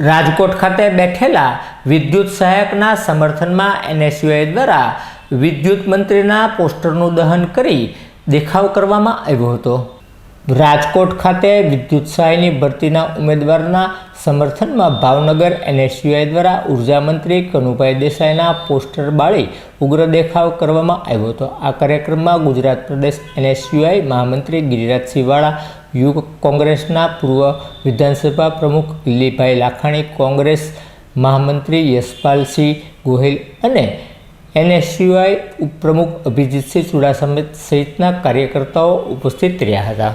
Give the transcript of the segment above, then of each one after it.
રાજકોટ ખાતે બેઠેલા વિદ્યુત સહાયકના સમર્થનમાં એનએસયુઆઈ દ્વારા વિદ્યુત મંત્રીના પોસ્ટરનું દહન કરી દેખાવ કરવામાં આવ્યો હતો. રાજકોટ ખાતે વિદ્યુત સહાયની ભરતીના ઉમેદવારના સમર્થનમાં ભાવનગર એનએસયુઆઈ દ્વારા ઊર્જા મંત્રી કનુભાઈ દેસાઈના પોસ્ટર બાળી ઉગ્ર દેખાવ કરવામાં આવ્યો હતો. આ કાર્યક્રમમાં ગુજરાત પ્રદેશ એનએસયુઆઈ મહામંત્રી ગિરિરાજસિંહ વાળા યુગ કોંગ્રેસના પૂર્વ વિધાનસભા પ્રમુખ દિલીપભાઈ લાખાણી, કોંગ્રેસ મહામંત્રી યશપાલસિંહ ગોહિલ અને એનએસયુઆઈ ઉપપ્રમુખ અભિજીતસિંહ ચુડાસમે સહિતના કાર્યકર્તાઓ ઉપસ્થિત રહ્યા હતા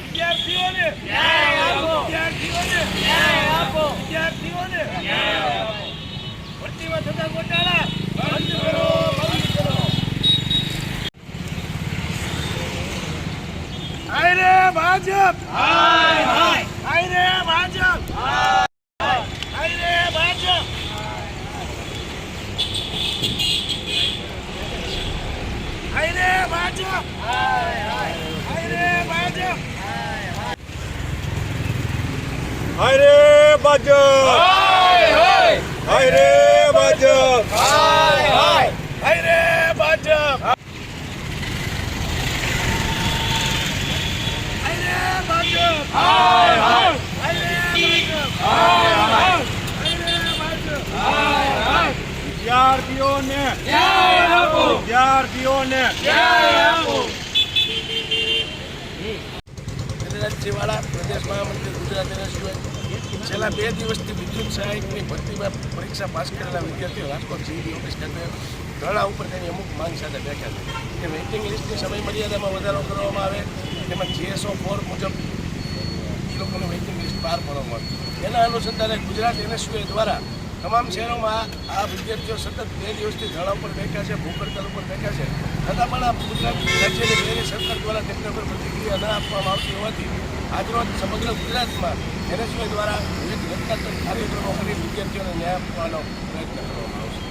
વિદ્યાર્થીઓને ન્યાય આપો વિદ્યાર્થીઓને ન્યાય આપો વિદ્યાર્થીઓને ન્યાય આપો ભરતીમાં થતા ગોટાળા બંધ કરો બંધ કરો હાય રે ભાજપ હાય રે ભાજપ વિદ્યાર્થીઓને વિદ્યાર્થીઓને. પ્રદેશ મહામંત્રી ગુજરાત છેલ્લા બે દિવસથી વિદ્યુત સહાયકની ભરતીમાં પરીક્ષા પાસ કરેલા વિદ્યાર્થીઓ રાજકોટ જીડી ઓફિસ ખાતે ધરણા ઉપર તેની અમુક માંગ સાથે બેઠા છે. કે વેઇટિંગ લિસ્ટની સમય મર્યાદામાં વધારો કરવામાં આવે તેમજ જીએસઓ ફોર મુજબ એ લોકોને વેઇટિંગ લિસ્ટ બહાર પાડવામાં આવે. એના અનુસંધાને ગુજરાત એનએસયુએ દ્વારા તમામ શહેરોમાં આ વિદ્યાર્થીઓ સતત બે દિવસથી ધરણા ઉપર બેઠા છે ભૂખ હડતાલ ઉપર બેઠા છે. છતાં પણ આ ગુજરાત રાજ્યની સરકાર દ્વારા તેમને પર પ્રતિક્રિયા ન આપવામાં આવતી હોવાથી આજરોજ સમગ્ર ગુજરાતમાં એનએસયુઆઈ દ્વારા વિવિધ રચનાત્મક કાર્યક્રમો કરી વિદ્યાર્થીઓને ન્યાય આપવાનો પ્રયત્ન કરવામાં આવશે.